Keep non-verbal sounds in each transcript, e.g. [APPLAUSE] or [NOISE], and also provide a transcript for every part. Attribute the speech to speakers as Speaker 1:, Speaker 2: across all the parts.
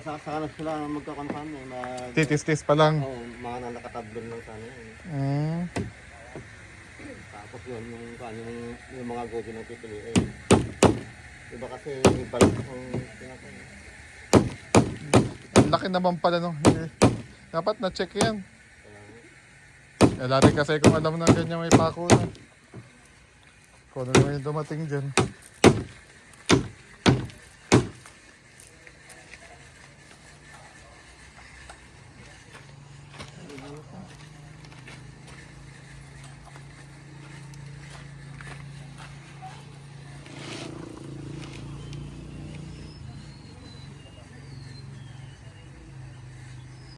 Speaker 1: order ka, sa sana sila magkakansan eh. Mag,
Speaker 2: Titis-tis pa lang.
Speaker 1: oh, mga na nakatablon lang sana yun.
Speaker 2: Mm.
Speaker 1: Tapos yun, yung, ano, yung, yung mga gobi na pipiliin. Iba kasi balik ang tinatay.
Speaker 2: Ang laki naman pala nung hindi. Dapat na-check yan. Eh, lari kasi kung alam na ganyan may pako na. Kung ano naman yung dumating dyan.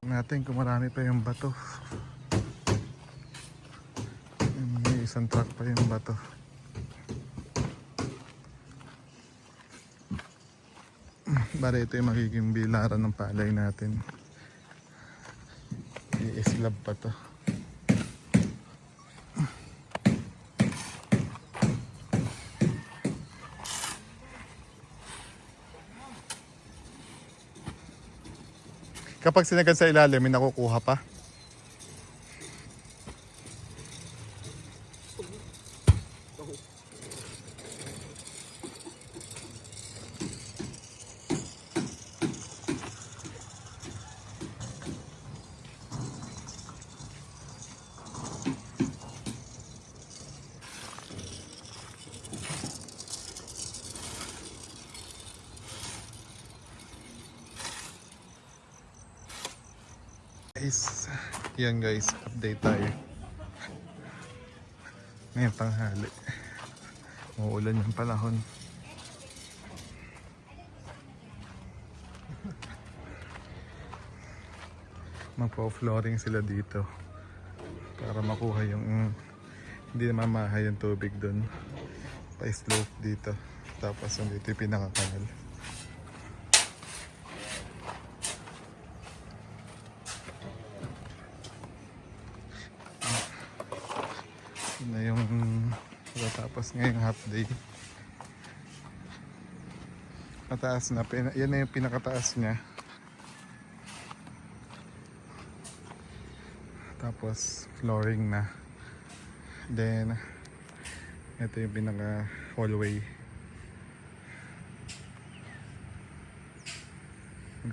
Speaker 2: Natin kung marami pa yung bato. May isang truck pa yung bato. Bale, ito yung magiging bilaran ng palay natin. I-slab pa to. Kapag sinagad sa ilalim, may nakukuha pa. Guys, yan guys, update tayo. Ngayon tanghali. Uulan yung panahon. Magpo-flooring sila dito para makuha yung hindi na mamahay yung tubig doon. Pa-slope dito. Tapos dito yung pinaka-canal. Na yung tapos ngayong half day. Mataas na. Yan na yung pinakataas niya. Tapos flooring na. Then ito yung pinaka hallway.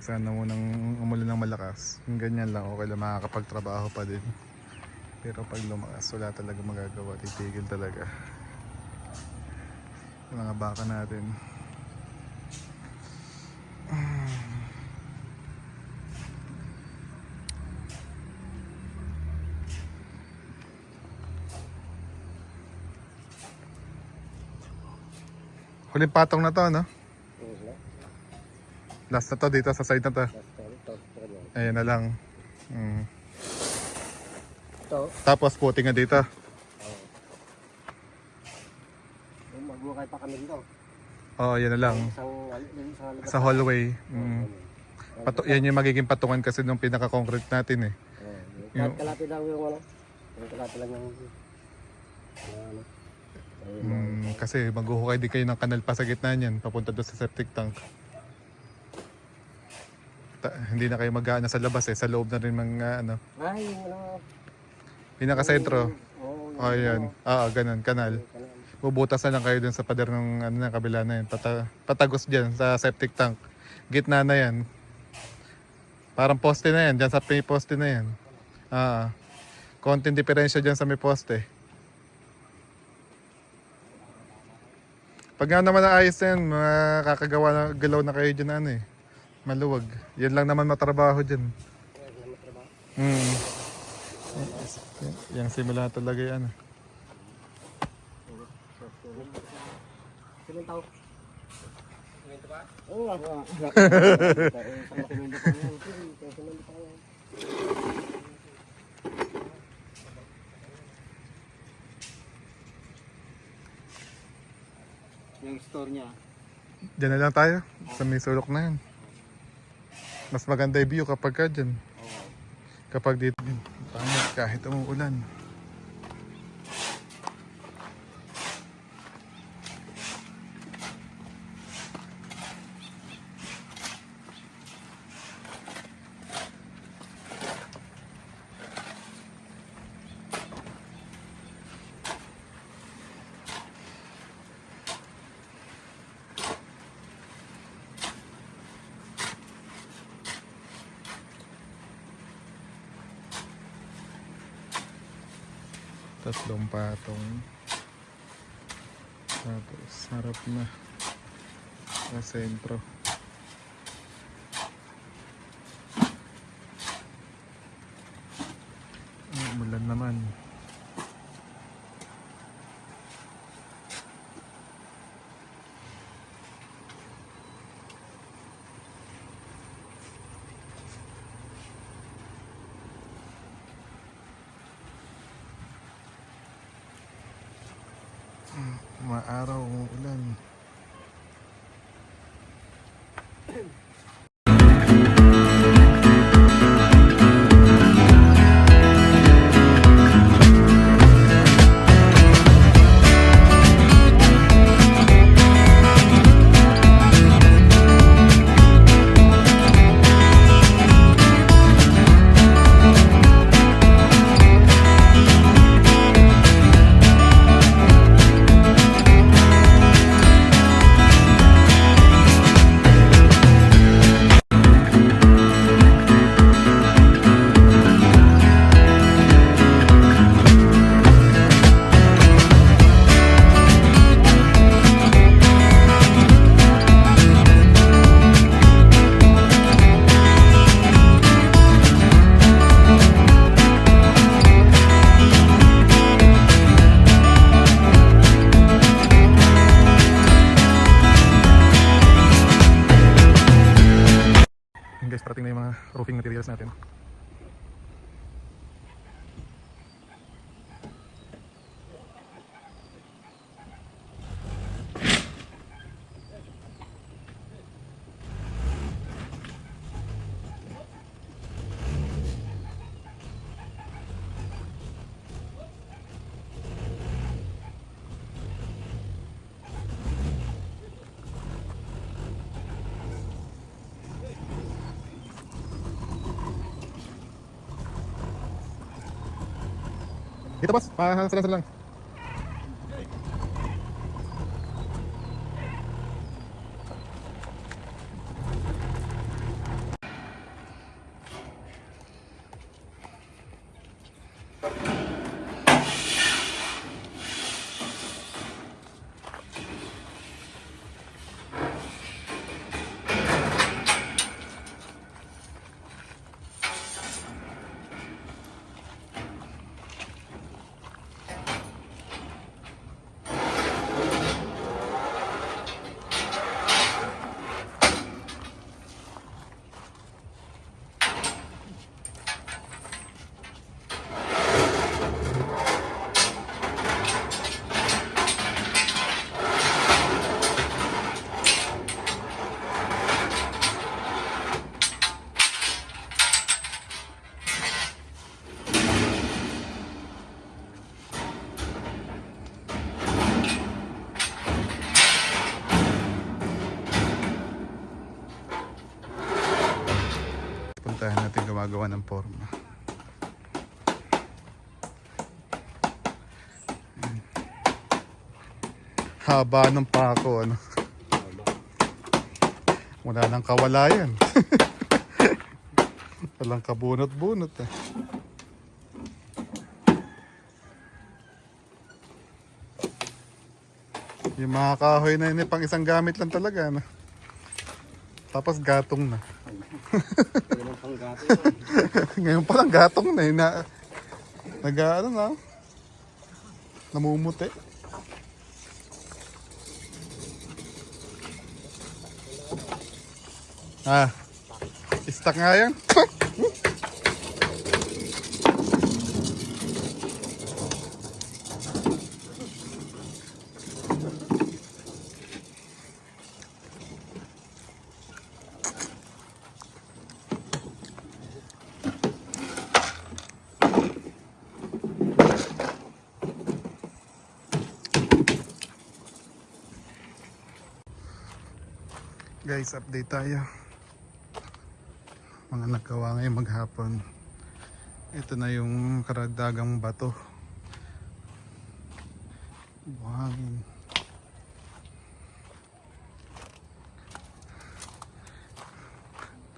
Speaker 2: Sana munang umulan ng malakas. Kung ganyan lang, okay lang makakapagtrabaho pa din. Pero pag lumakas, wala talaga magagawa. Titigil talaga. Mga baka natin. Huling patong na to, no? Last na to dito sa side na to. Ayan na lang. Mm.
Speaker 1: Ito,
Speaker 2: Tapos puti nga dito.
Speaker 1: magmukay pa kami dito.
Speaker 2: Oo, yan na lang.
Speaker 1: Isang, yung sa
Speaker 2: hallway. Mm. Pato, yan yung magiging patungan kasi nung pinaka-concrete natin eh.
Speaker 1: Kahit kalati lang yung ano. Yung kalati lang yung... yung ano. Ayun,
Speaker 2: Mm, kasi maghuhukay din kayo ng kanal pa sa gitna niyan, papunta doon sa septic tank. Ta- hindi na kayo mag sa labas eh, sa loob na rin mga ano.
Speaker 1: Ay, yung ano.
Speaker 2: Pinaka-sentro.
Speaker 1: Oo,
Speaker 2: Oh, yan. Oo, ganun, kanal. Bubutas na lang kayo dun sa pader ng ano na kabila na yan. Pata, patagos dyan sa septic tank. Gitna na yan. Parang poste na yan. Dyan sa may poste na yan. Ah. Konting diferensya dyan sa may poste. Pag nga naman naayos na yan, makakagawa na, galaw na kayo dyan ano eh. Maluwag. Yan lang naman matrabaho dyan.
Speaker 1: Hindi matrabaho.
Speaker 2: Hmm. Yang simula talaga yan.
Speaker 1: Sinong tao? Oo. Yung store niya.
Speaker 2: Diyan na lang tayo. Sa may sulok na yan. Mas maganda yung view kapag ka dyan. Kapag dito. Pangit kahit umuulan. Tatlong patong. Tapos, harap na. Sa sentro. Ay, umulan naman. Maaraw, umuulan. Yun roofing materials natin. Dito boss, pa-sala lang. Puntahan natin gumagawa ng forma. Haba ng pako, ano? [LAUGHS] Wala nang kawalayan. [LAUGHS] Walang kabunot-bunot eh. Yung mga kahoy na yun, eh, pang isang gamit lang talaga. Ano? Tapos gatong na. Ngayon pa lang [LAUGHS] gatong na eh. Na, nag ano na. Namumuti. Ah. Stuck nga yan. [LAUGHS] Guys, update tayo. Mga nagkawa ngayon maghapon. Ito na yung karagdagang bato. Buhangin.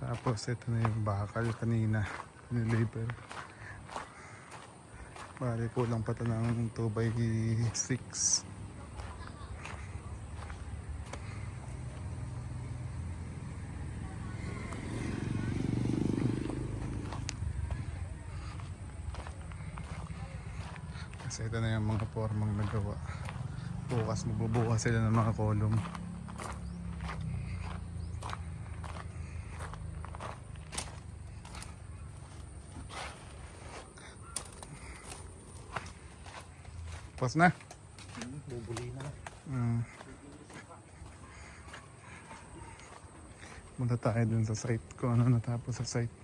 Speaker 2: Tapos ito na yung bakal kanina. Niliver. Bali, kulang pa to ng 2 ito na yung mga formang nagawa. Bukas, magbubukas sila ng mga column. Tapos na.
Speaker 1: Bubuli na.
Speaker 2: Mm. Punta tayo dun sa site ko. Ano natapos sa site.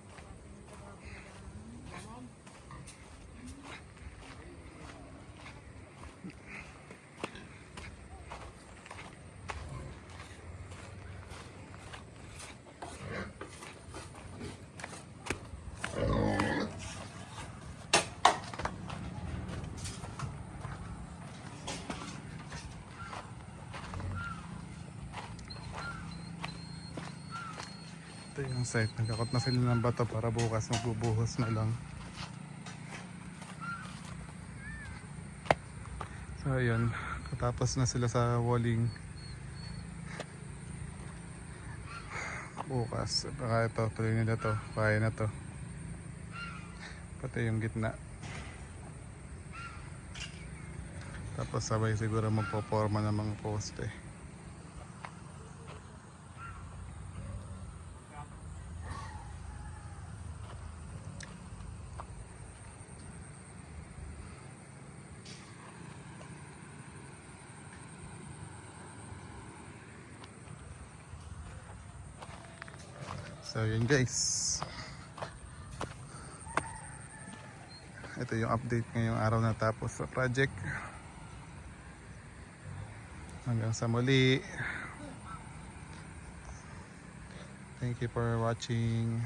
Speaker 2: Site. Nagkakot na sila ng bato para bukas magbubuhos na lang. So ayun. Katapos na sila sa walling. Bukas. Baka ito. Tuloy nila to. Kaya na to. Pati yung gitna. Tapos sabay siguro magpo-forma ng mga poste. So yun guys. Ito yung update ngayong araw na tapos sa project. Hanggang sa muli. Thank you for watching.